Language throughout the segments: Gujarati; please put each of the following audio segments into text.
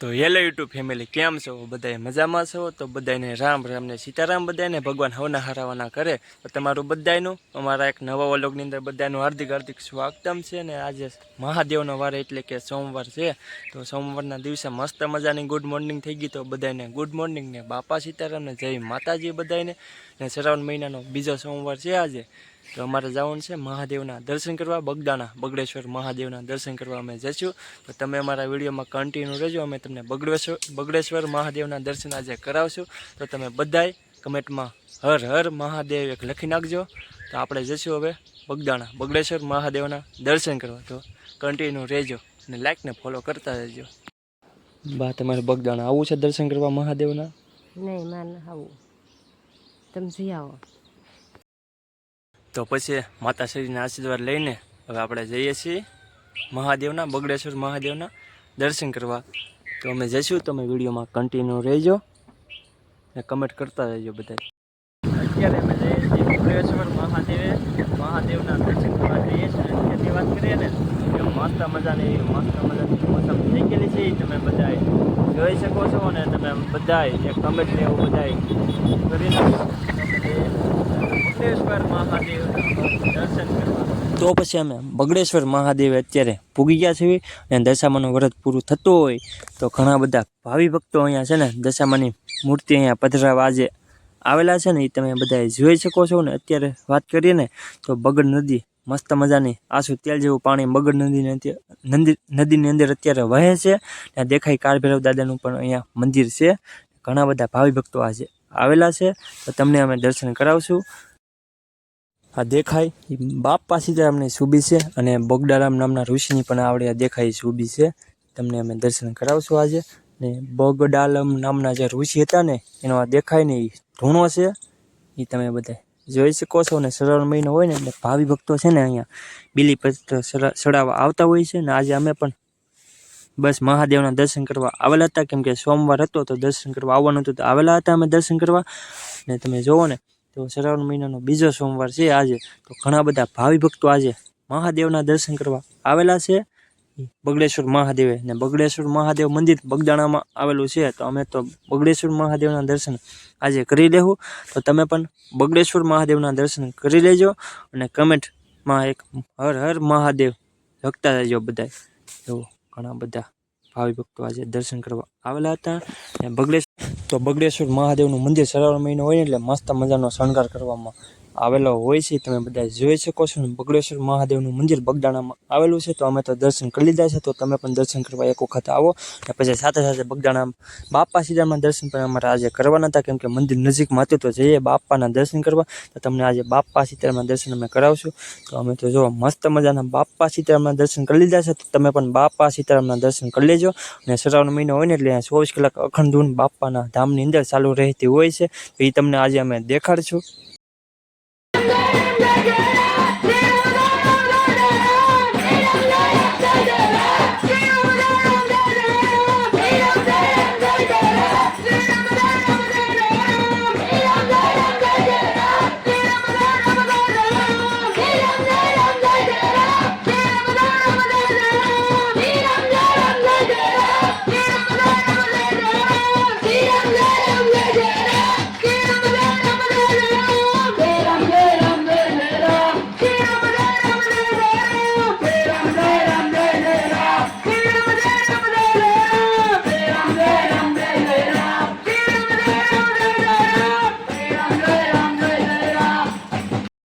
તો હેલો યુટ્યુબ ફેમિલી, કેમ છો? બધાએ મજામાં છો? તો બધાને રામ રામ ને સીતારામ બધાને ભગવાન હવના હરાવાના કરે. તો તમારું બધાયનું, અમારા એક નવા વલોગની અંદર બધાનું હાર્દિક હાર્દિક સ્વાગતમ છે ને આજે મહાદેવનો વાર એટલે કે સોમવાર છે. તો સોમવારના દિવસે મસ્ત મજાની ગુડ મોર્નિંગ થઈ ગઈ. તો બધાને ગુડ મોર્નિંગ ને બાપા સીતારામને જય માતાજી બધાને ને શ્રાવણ મહિનાનો બીજો સોમવાર છે આજે. તો અમારે જવાનું છે મહાદેવના દર્શન કરવા, બગદાણા, બગડેશ્વર મહાદેવના દર્શન કરવા અમે જઈશું. તો તમે અમારા વિડીયોમાં કન્ટિન્યુ રહેજો, અમે તમને બગડેશ્વર બગડેશ્વર મહાદેવના દર્શન આજે કરાવશું. તો તમે બધાય કમેન્ટમાં હર હર મહાદેવ એક લખી નાખજો. તો આપણે જઈશું હવે બગદાણા, બગડેશ્વર મહાદેવના દર્શન કરવા. તો કન્ટિન્યુ રહેજો અને લાઈકને ફોલો કરતા રહેજો. બા, તમારે બગદાણા આવું છે દર્શન કરવા મહાદેવના? નહીં માન આવું. તમે જઈ આવો. તો પછી માતાશ્રીના આશીર્વાદ લઈને હવે આપણે જઈએ છીએ મહાદેવના, બગડેશ્વર મહાદેવના દર્શન કરવા. તો અમે જઈશું, તમે વિડીયોમાં કન્ટિન્યુ રહેજો ને કમેન્ટ કરતા રહેજો બધા અત્યારે અમે જઈએ છીએ બગડેશ્વર મહાદેવે, મહાદેવના દર્શન કરવા જઈએ છીએ. એની વાત કરીએ ને કે મસ્ત મજાની મસ્ત મજાની મોસમ થઈ ગયેલી છે. તમે બધા જોઈ શકો છો અને તમે એક કમેન્ટ ને એવું કરી કરીને બગડેશ્વર મહાદેવ દર્શન કરવા. તો પછી અમે બગડેશ્વર મહાદેવ અત્યારે પૂગી ગયા છીએ અને દશામાનું વ્રત પૂરું થતું હોય તો ઘણા બધા ભાવિ ભક્તો અહીંયા છે ને દશામાની મૂર્તિ અહીંયા પધરાવા આજે આવેલા છે ને એ તમે બધા જોઈ શકો છો ને અત્યારે વાત કરીએ ને તો બગડ નદી મસ્ત મજાની આસુ તેલ જેવું પાણી બગડ નદીની નદી નદીની અંદર અત્યારે વહે છે ત્યાં દેખાય કાળભૈરવ દાદાનું પણ અહીંયા મંદિર છે. ઘણા બધા ભાવિ ભક્તો આજે આવેલા છે તો તમને અમે દર્શન કરાવશું. આ દેખાય. એ બાપા અમને સુબી છે અને બગડારામ નામના ઋષિની પણ આવડે આ દેખાય શુભી છે. તમને અમે દર્શન કરાવશું આજે. ને બગડાલમ નામના જે ઋષિ હતા ને, એનો આ દેખાય ને એ ધૂણો છે. એ તમે બધા જોઈ શકો છો ને, શ્રાવણ મહિનો હોય ને, એટલે ભાવિ ભક્તો છે ને અહીંયા બીલીપત્ર સડા- ચડાવવા આવતા હોય છે ને, આજે અમે પણ બસ મહાદેવના દર્શન કરવા આવેલા હતા. કેમ કે સોમવાર હતો તો દર્શન કરવા આવવાનું હતું તો આવેલા હતા અમે દર્શન કરવા. ને તમે જુઓ ને તો શ્રાવણ મહિનાનો બીજો સોમવાર છે આજે. તો ઘણા બધા ભાવિ ભક્તો આજે મહાદેવના દર્શન કરવા આવેલા છે. બગડેશ્વર મહાદેવે ને બગડેશ્વર મહાદેવ મંદિર બગદાણામાં આવેલું છે. તો અમે તો બગડેશ્વર મહાદેવના દર્શન આજે કરી લેવું તો તમે પણ બગડેશ્વર મહાદેવના દર્શન કરી લેજો અને કમેન્ટમાં એક હર હર મહાદેવ લખતા રહેજો બધાય. એવો ઘણા બધા ભાવિ ભક્તો આજે દર્શન કરવા આવેલા હતા. ને બગડેશ્વર તો બગડેશ્વર મહાદેવનું મંદિર શ્રાવણ મહિનો હોય ને એટલે મસ્ત મજાનો શણગાર કરવામાં આવેલો હોય છે, તમે બધા જોઈ શકો છો ને બગડેશ્વર મહાદેવનું મંદિર બગદાણામાં આવેલું છે, તો અમે તો દર્શન કરી લીધા છે, તો તમે પણ દર્શન કરવા એક વખત આવો અને પછી સાથે સાથે બગદાણા બાપા સીધામાં દર્શન પણ અમારે આજે કરવાના હતા, કેમ કે મંદિર નજીકમાં હતું, તો જઈએ બાપાના દર્શન કરવા, તો તમને આજે બાપા સીતારામના દર્શન અમે કરાવશું. તો અમે તો જો મસ્ત મજાના બાપા સીતારામના દર્શન કરી લીધા છે, તો તમે પણ બાપા સીતારામના દર્શન કરી લેજો. અને શ્રાવણ મહિનો હોય ને એટલે ચોવીસ કલાક અખંડ ધૂન બાપાના ધામની અંદર ચાલુ રહેતી હોય છે, તો એ તમને આજે અમે દેખાડશું. again.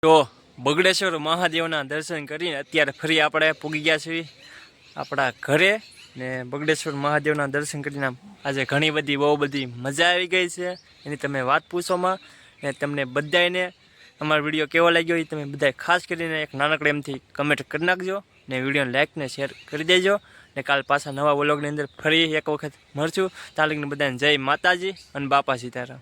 તો બગડેશ્વર મહાદેવના દર્શન કરીને અત્યારે ફરી આપણે પૂગી ગયા છીએ આપણા ઘરે ને બગડેશ્વર મહાદેવના દર્શન કરીને આજે ઘણી બધી, બહુ બધી મજા આવી ગઈ છે. એની તમે વાત પૂછોમાં ને તમને બધાને અમારો વીડિયો કેવો લાગ્યો એ તમે બધાએ ખાસ કરીને એક નાનકડે એમથી કમેન્ટ કરી નાખજો ને વિડીયોને લાઈક ને શેર કરી દેજો ને કાલ પાછા નવા વ્લોગની અંદર ફરી એક વખત મળશું. તાલીકને બધાને જય માતાજી અને બાપા સીતારામ.